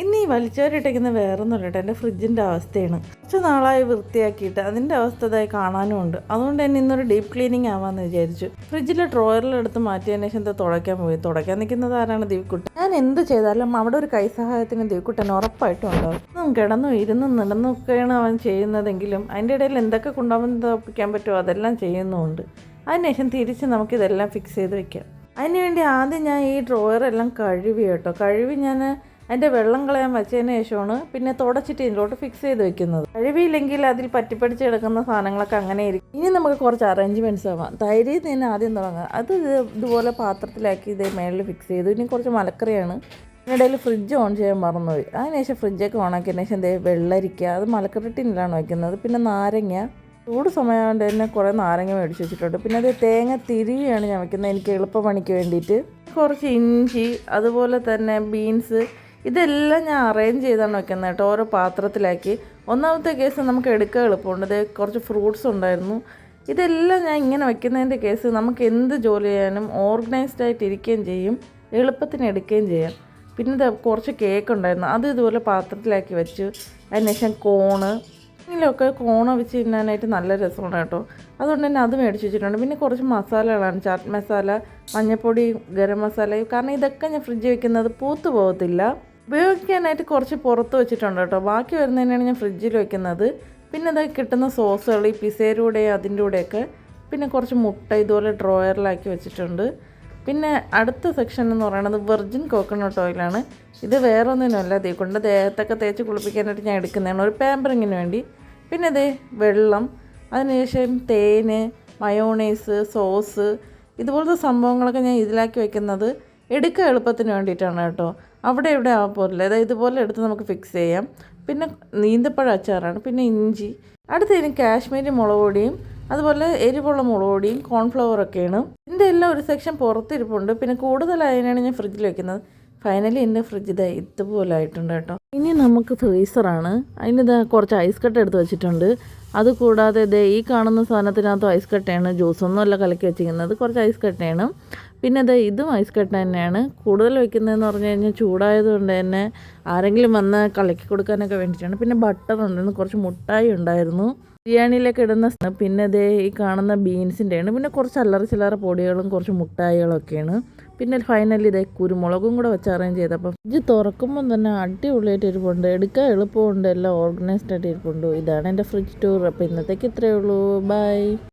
ഇന്ന് ഈ വലിച്ചോരിട്ടേക്കുന്ന വേറൊന്നുമില്ല കേട്ടോ എന്റെ ഫ്രിഡ്ജിന്റെ അവസ്ഥയാണ്. കുറച്ച് നാളായി വൃത്തിയാക്കിയിട്ട് അതിന്റെ അവസ്ഥ ഇതായി കാണാനും ഉണ്ട്. അതുകൊണ്ട് തന്നെ ഇന്നൊരു ഡീപ്പ് ക്ലീനിങ് ആവാമെന്ന് വിചാരിച്ചു. ഫ്രിഡ്ജിലെ ഡ്രോയറിലെടുത്ത് മാറ്റിയതിന് ശേഷം തുടയ്ക്കാൻ പോയി? തുടയ്ക്കാൻ നിൽക്കുന്നത് ആരാണ് ദിവ്ക്കുട്ടൻ ഞാൻ എന്ത് ചെയ്താലും അവിടെ ഒരു കൈസഹായത്തിന് ദീപ്കുട്ടൻ ഉറപ്പായിട്ടും ഉണ്ടാവും. കിടന്നു ഇരുന്നും നടന്നൊക്കെയാണ് അവൻ ചെയ്യുന്നതെങ്കിലും അതിന്റെ ഇടയിൽ എന്തൊക്കെ കൊണ്ടുപോകാൻ തോപ്പിക്കാൻ പറ്റുമോ അതെല്ലാം ചെയ്യുന്നുമുണ്ട്. അതിനുശേഷം തിരിച്ച് നമുക്കിതെല്ലാം ഫിക്സ് ചെയ്ത് വെക്കാം. അതിനുവേണ്ടി ആദ്യം ഞാൻ ഈ ഡ്രോയറെല്ലാം കഴുകി കേട്ടോ. കഴുകി ഞാൻ അതിന്റെ വെള്ളം കളയാൻ വെച്ചതിന് ശേഷമാണ് പിന്നെ തുടച്ചിട്ട് ഇതിലോട്ട് ഫിക്സ് ചെയ്ത് വെക്കുന്നത്. കഴിവിയില്ലെങ്കിൽ അതിൽ പറ്റിപ്പടിച്ച് കിടക്കുന്ന സാധനങ്ങളൊക്കെ അങ്ങനെ ഇരിക്കും. ഇനി നമുക്ക് കുറച്ച് അറേഞ്ച്മെന്റ്സ് ആവാം. തൈരി തന്നെ ആദ്യം തുടങ്ങാം. അത് ഇത് ഇതുപോലെ പാത്രത്തിലാക്കി ഇതേ മേളിൽ ഫിക്സ് ചെയ്തു. ഇനി കുറച്ച് മലക്കറിയാണ്. ഇതിനിടയിൽ ഫ്രിഡ്ജ് ഓൺ ചെയ്യാൻ മറന്നുപോയി. അതിനുശേഷം ഫ്രിഡ്ജൊക്കെ ഓണാക്കിയതിന് ശേഷം എന്തേ വെള്ളരിക്ക അത് മലക്കറി ടിന്നിലാണ് വയ്ക്കുന്നത്. പിന്നെ നാരങ്ങ. ചൂട് സമയമായതുകൊണ്ട് തന്നെ കുറേ നാരങ്ങ മേടിച്ച് വെച്ചിട്ടുണ്ട്. പിന്നെ അത് തേങ്ങ തിരികെയാണ് ഞാൻ വയ്ക്കുന്നത്. എനിക്ക് എളുപ്പപ്പണിക്ക് വേണ്ടിയിട്ട്. കുറച്ച് ഇഞ്ചി അതുപോലെ തന്നെ ബീൻസ് ഇതെല്ലാം ഞാൻ അറേഞ്ച് ചെയ്താണ് വെക്കുന്നത് കേട്ടോ ഓരോ പാത്രത്തിലാക്കി. ഒന്നാമത്തെ കേസ് നമുക്ക് എടുക്കാൻ എളുപ്പമുണ്ട്. കുറച്ച് ഫ്രൂട്ട്സ് ഉണ്ടായിരുന്നു. ഇതെല്ലാം ഞാൻ ഇങ്ങനെ വെക്കുന്നതിന്റെ കേസ് നമുക്ക് എന്ത് ജോലി ചെയ്യാനും ഓർഗനൈസ്ഡ് ആയിട്ട് ഇരിക്കുകയും ചെയ്യും എളുപ്പത്തിന് എടുക്കുകയും ചെയ്യാം. പിന്നെ കുറച്ച് കേക്ക് ഉണ്ടായിരുന്നു. അത് ഇതുപോലെ പാത്രത്തിലാക്കി വെച്ചു. അതിനുശേഷം കോണ് ഇതിലൊക്കെ കോണ വെച്ച് തിന്നാനായിട്ട് നല്ല രസമാണ് കേട്ടോ. അതുകൊണ്ട് തന്നെ അത് മേടിച്ച് വെച്ചിട്ടുണ്ട്. പിന്നെ കുറച്ച് മസാലകളാണ്. ചാറ്റ് മസാല മഞ്ഞൾപ്പൊടി ഗരം മസാല കാരണം ഇതൊക്കെ ഞാൻ ഫ്രിഡ്ജ് വെക്കുന്നത് പൂത്ത് പോകത്തില്ല. ഉപയോഗിക്കാനായിട്ട് കുറച്ച് പുറത്ത് വെച്ചിട്ടുണ്ട് കേട്ടോ. ബാക്കി വരുന്നതിനാണ് ഞാൻ ഫ്രിഡ്ജിൽ വെക്കുന്നത്. പിന്നെ അത് കിട്ടുന്ന സോസുകൾ ഈ പിസേരൂടെ അതിന്റെ കൂടെയൊക്കെ. പിന്നെ കുറച്ച് മുട്ട ഇതുപോലെ ഡ്രോയറിലാക്കി വെച്ചിട്ടുണ്ട്. പിന്നെ അടുത്ത സെക്ഷൻ എന്ന് പറയുന്നത് വെർജിൻ കോക്കനട്ട് ഓയിലാണ്. ഇത് വേറെ ഒന്നിനുമല്ല ദേ കൊണ്ട് ദേഹത്തൊക്കെ തേച്ച് കുളിപ്പിക്കാനായിട്ട് ഞാൻ എടുക്കുന്നതാണ്. ഒരു പാമ്പറിങ്ങിന് വേണ്ടി. പിന്നെ ദേ വെള്ളം അതിനുശേഷം തേന് മയോണൈസ് സോസ് ഇതുപോലത്തെ സംഭവങ്ങളൊക്കെ ഞാൻ ഇതിലാക്കി വെക്കുന്നത്. എടുക്കുക എളുപ്പത്തിന് വേണ്ടിയിട്ടാണ് കേട്ടോ. അവിടെ ഇവിടെ ആ പോരില്ല അതായത് ഇതുപോലെ എടുത്ത് നമുക്ക് ഫിക്സ് ചെയ്യാം. പിന്നെ നീന്തപ്പഴ അച്ചാറാണ്. പിന്നെ ഇഞ്ചി. അടുത്തതിന് കാശ്മീരി മുളക് പൊടിയും അതുപോലെ എരിവുള്ള മുളക് പൊടിയും കോൺഫ്ലവറൊക്കെയാണ് ഇതിന്റെ എല്ലാം ഒരു സെക്ഷൻ പുറത്തിരിപ്പുണ്ട്. പിന്നെ കൂടുതലായതിനാണ് ഞാൻ ഫ്രിഡ്ജിൽ വെക്കുന്നത്. ഫൈനലി എന്റെ ഫ്രിഡ്ജ് ഇതാ ഇതുപോലെ ആയിട്ടുണ്ട് കേട്ടോ. ഇനി നമുക്ക് ഫ്രീസറാണ് അതിന് ഇതാ കുറച്ച് ഐസ് കട്ട എടുത്ത് വെച്ചിട്ടുണ്ട്. അത് കൂടാതെ ഇതേ ഈ കാണുന്ന സാധനത്തിനകത്ത് ഐസ് കട്ടയാണ് ജ്യൂസൊന്നും അല്ല കലക്കി വെച്ചിരിക്കുന്നത്. കുറച്ച് ഐസ് കട്ടയാണ് പിന്നെ അത് ഇതും ഐസ് കട്ട തന്നെയാണ്. കൂടുതൽ വെക്കുന്നതെന്ന് പറഞ്ഞു കഴിഞ്ഞാൽ ചൂടായതുകൊണ്ട് തന്നെ ആരെങ്കിലും വന്ന് കലക്കി കൊടുക്കാനൊക്കെ വേണ്ടിയിട്ടാണ്. പിന്നെ ബട്ടർ ഉണ്ടായിരുന്നു കുറച്ച് മുട്ടായി ഉണ്ടായിരുന്നു. ബിരിയാണിയിലൊക്കെ ഇടുന്ന പിന്നെ ദേ ഈ കാണുന്ന ബീൻസിന്റെയാണ്. പിന്നെ കുറച്ച് അല്ലറ ചില്ലറ പൊടികളും കുറച്ച് മുട്ടായികളൊക്കെയാണ് പിന്നെ ഫൈനലി ഇതേ കുരുമുളകും കൂടെ വെച്ച് അറേഞ്ച് ചെയ്തപ്പോൾ ഇത് തുറക്കുമ്പോൾ തന്നെ അടിപൊളിയായിട്ട് ഇരിപ്പുണ്ട് എടുക്കാൻ എളുപ്പമുണ്ട്. എല്ലാം ഓർഗനൈസ്ഡ് ആയിട്ട് ഇരിപ്പുണ്ട്. ഇതാണ് എന്റെ ഫ്രിഡ്ജ് ടൂർ അപ്പോൾ ഇന്നത്തേക്ക് ഇത്രയേ ഉള്ളൂ. ബൈ